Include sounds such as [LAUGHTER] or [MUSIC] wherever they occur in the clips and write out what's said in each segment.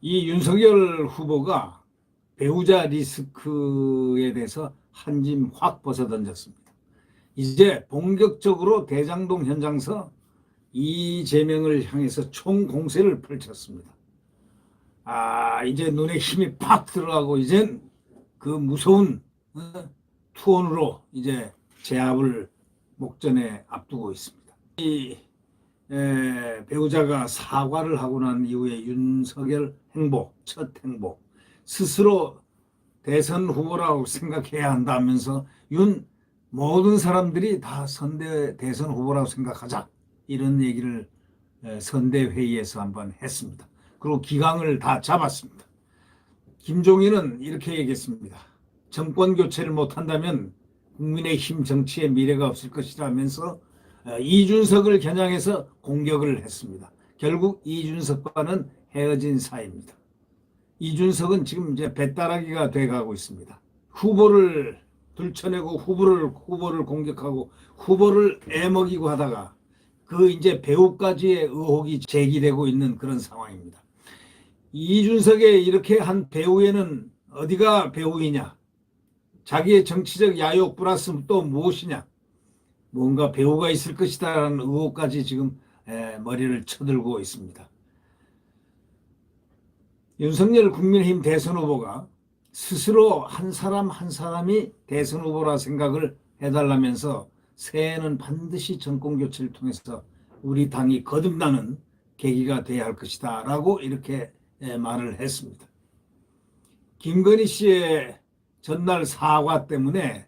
이 윤석열 후보가 배우자 리스크에 대해서 한 짐 확 벗어던졌습니다. 이제 본격적으로 대장동 현장서 이재명을 향해서 총공세를 펼쳤습니다. 아, 이제 눈에 힘이 팍 들어가고 이젠 그 무서운 어, 투혼으로 이제 제압을 목전에 앞두고 있습니다. 이 에, 배우자가 사과를 하고 난 이후에 윤석열 행보, 첫 행보, 스스로 대선 후보라고 생각해야 한다면서 윤 모든 사람들이 다 선대 대선 후보라고 생각하자 이런 얘기를 에, 선대 회의에서 한번 했습니다. 그리고 기강을 다 잡았습니다. 김종인은 이렇게 얘기했습니다. 정권 교체를 못한다면 국민의힘 정치의 미래가 없을 것이라면서 어, 이준석을 겨냥해서 공격을 했습니다. 결국 이준석과는 헤어진 사이입니다. 이준석은 지금 이제 배따라기가 돼가고 있습니다. 후보를 들쳐내고 후보를 후보를 공격하고 후보를 애먹이고 하다가 그 이제 배우까지의 의혹이 제기되고 있는 그런 상황입니다. 이준석의 이렇게 한 배우에는 어디가 배우이냐? 자기의 정치적 야욕 플러스 또 무엇이냐? 뭔가 배우가 있을 것이다라는 의혹까지 지금 에, 머리를 쳐들고 있습니다. 윤석열 국민의힘 대선 후보가 스스로 한 사람 한 사람이 대선 후보라 생각을 해달라면서 새해에는 반드시 정권 교체를 통해서 우리 당이 거듭나는 계기가 돼야 할 것이다 라고 이렇게 에, 말을 했습니다. 김건희 씨의 전날 사과 때문에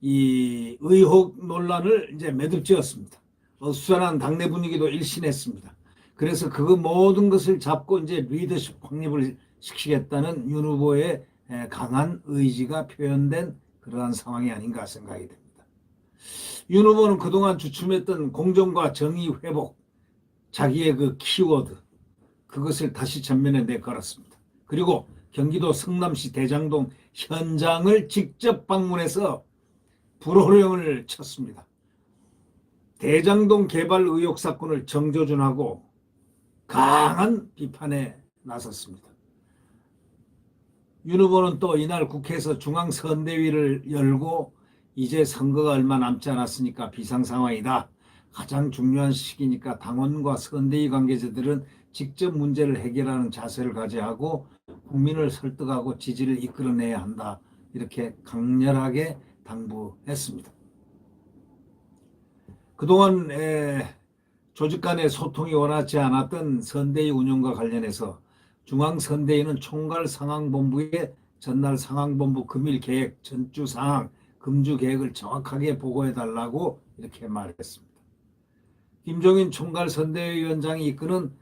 이 의혹 논란을 이제 매듭지었습니다. 어수선한 당내 분위기도 일신했습니다. 그래서 그 모든 것을 잡고 이제 리더십 확립을 시키겠다는 윤 후보의 강한 의지가 표현된 그러한 상황이 아닌가 생각이 됩니다. 윤 후보는 그동안 주춤했던 공정과 정의 회복, 자기의 그 키워드, 그것을 다시 전면에 내걸었습니다. 그리고 경기도 성남시 대장동 현장을 직접 방문해서 불호령을 쳤습니다. 대장동 개발 의혹 사건을 정조준하고 강한 비판에 나섰습니다. 윤 후보는 또 이날 국회에서 중앙선대위를 열고 이제 선거가 얼마 남지 않았으니까 비상 상황이다. 가장 중요한 시기니까 당원과 선대위 관계자들은 직접 문제를 해결하는 자세를 가져야 하고 국민을 설득하고 지지를 이끌어내야 한다. 이렇게 강렬하게 당부했습니다. 그동안 조직 간의 소통이 원하지 않았던 선대위 운영과 관련해서 중앙선대위는 총괄 상황본부에 전날 상황본부 금일 계획, 전주 상황, 금주 계획을 정확하게 보고해 달라고 이렇게 말했습니다. 김종인 총괄 선대위원장이 이끄는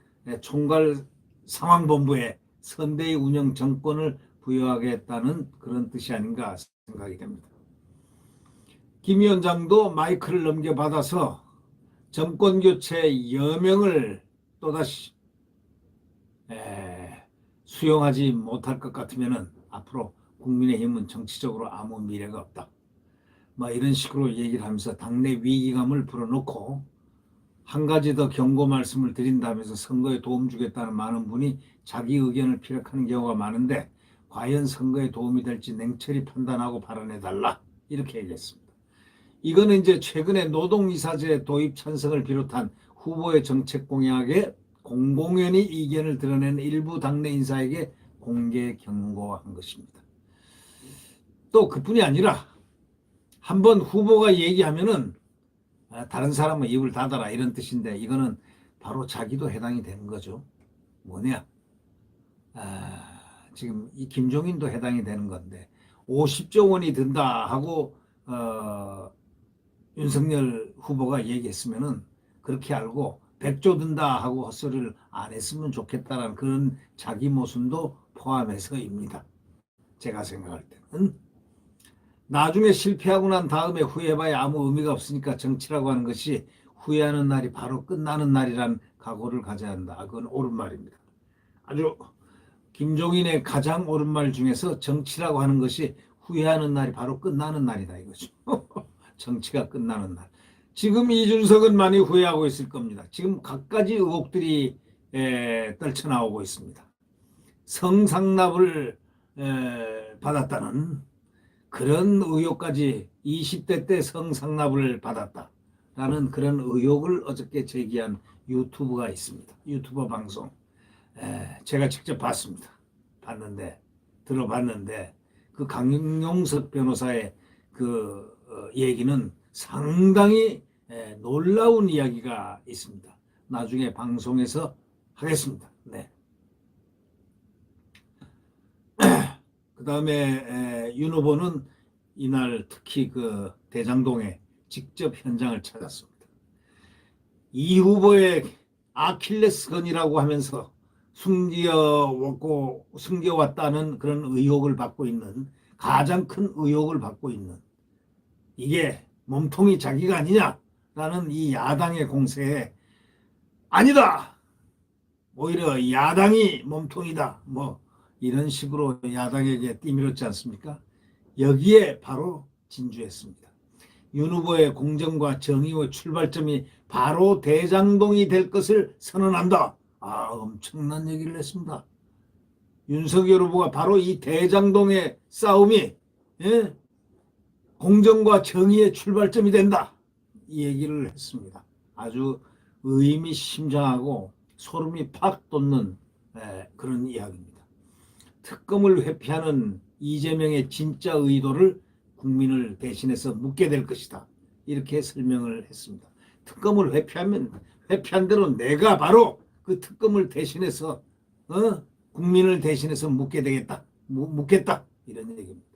총괄 상황본부에 선대위 운영 정권을 부여하겠다는 그런 뜻이 아닌가 생각이 됩니다. 김 위원장도 마이크를 넘겨받아서 정권 교체 여명을 또다시 에, 수용하지 못할 것 같으면 앞으로 국민의힘은 정치적으로 아무 미래가 없다. 뭐 이런 식으로 얘기를 하면서 당내 위기감을 불어넣고 한 가지 더 경고 말씀을 드린다면서 선거에 도움 주겠다는 많은 분이 자기 의견을 피력하는 경우가 많은데 과연 선거에 도움이 될지 냉철히 판단하고 발언해달라 이렇게 얘기했습니다. 이거는 이제 최근에 노동이사제 도입 찬성을 비롯한 후보의 정책 공약에 공공연히 이견을 드러낸 일부 당내 인사에게 공개 경고한 것입니다. 또 그뿐이 아니라 한번 후보가 얘기하면은 아, 다른 사람은 입을 닫아라 이런 뜻인데 이거는 바로 자기도 해당이 되는 거죠. 뭐냐? 아, 지금 이 김종인도 해당이 되는 건데 50조 원이 든다 하고 어, 윤석열 후보가 얘기했으면은 그렇게 알고 백조 든다 하고 헛소리를 안 했으면 좋겠다라는 그런 자기 모순도 포함해서입니다. 제가 생각할 때는 나중에 실패하고 난 다음에 후회해봐야 아무 의미가 없으니까 정치라고 하는 것이 후회하는 날이 바로 끝나는 날이란 각오를 가져야 한다. 그건 옳은 말입니다. 아주 김종인의 가장 옳은 말 중에서 정치라고 하는 것이 후회하는 날이 바로 끝나는 날이다 이거죠. [LAUGHS] 정치가 끝나는 날. 지금 이준석은 많이 후회하고 있을 겁니다. 지금 갖가지 의혹들이 에, 떨쳐나오고 있습니다. 성상납을 에, 받았다는 그런 의혹까지 20대 때 성상납을 받았다라는 그런 의혹을 어저께 제기한 유튜브가 있습니다. 유튜버 방송. 에, 제가 직접 봤습니다. 봤는데 들어봤는데 그 강용석 변호사의 그 어, 얘기는 상당히 에, 놀라운 이야기가 있습니다. 나중에 방송에서 하겠습니다. 네. 그 다음에 윤 후보는 이날 특히 그 대장동에 직접 현장을 찾았습니다. 이 후보의 아킬레스건이라고 하면서 숨겨왔고 숨겨왔다는 그런 의혹을 받고 있는 가장 큰 의혹을 받고 있는 이게 몸통이 자기가 아니냐라는 이 야당의 공세에 아니다. 오히려 야당이 몸통이다. 뭐 이런 식으로 야당에게 뛰밀었지 않습니까? 여기에 바로 진주했습니다. 윤 후보의 공정과 정의의 출발점이 바로 대장동이 될 것을 선언한다. 아, 엄청난 얘기를 했습니다. 윤석열 후보가 바로 이 대장동의 싸움이 예? 공정과 정의의 출발점이 된다. 이 얘기를 했습니다. 아주 의미심장하고 소름이 팍 돋는 에, 그런 이야기입니다. 특검을 회피하는 이재명의 진짜 의도를 국민을 대신해서 묻게 될 것이다. 이렇게 설명을 했습니다. 특검을 회피하면 회피한 대로 내가 바로 그 특검을 대신해서 어? 국민을 대신해서 묻게 되겠다. 무- 묻겠다. 이런 얘기입니다.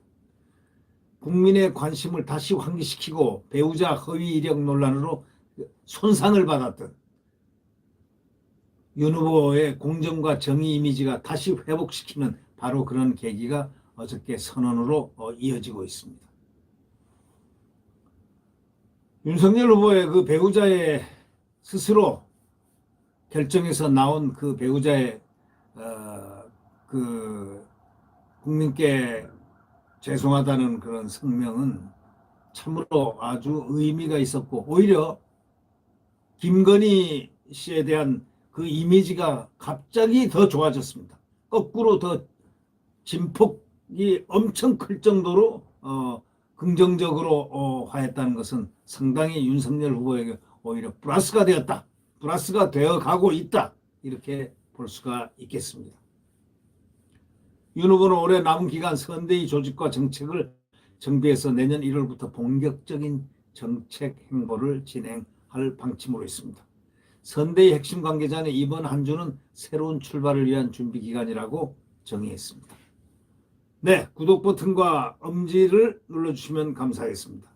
국민의 관심을 다시 환기시키고 배우자 허위 이력 논란으로 손상을 받았던 윤 후보의 공정과 정의 이미지가 다시 회복시키는 바로 그런 계기가 어저께 선언으로 어, 이어지고 있습니다. 윤석열 후보의 그 배우자의 스스로 결정에서 나온 그 배우자의 어, 그 국민께 죄송하다는 그런 성명은 참으로 아주 의미가 있었고 오히려 김건희 씨에 대한 그 이미지가 갑자기 더 좋아졌습니다. 거꾸로 더 진폭이 엄청 클 정도로 어, 긍정적으로 어, 화했다는 것은 상당히 윤석열 후보에게 오히려 플러스가 되었다. 플러스가 되어 가고 있다. 이렇게 볼 수가 있겠습니다. 윤 후보는 올해 남은 기간 선대위 조직과 정책을 정비해서 내년 1월부터 본격적인 정책 행보를 진행할 방침으로 있습니다. 선대위 핵심 관계자는 이번 한 주는 새로운 출발을 위한 준비 기간이라고 정의했습니다. 네, 구독 버튼과 엄지를 눌러주시면 감사하겠습니다.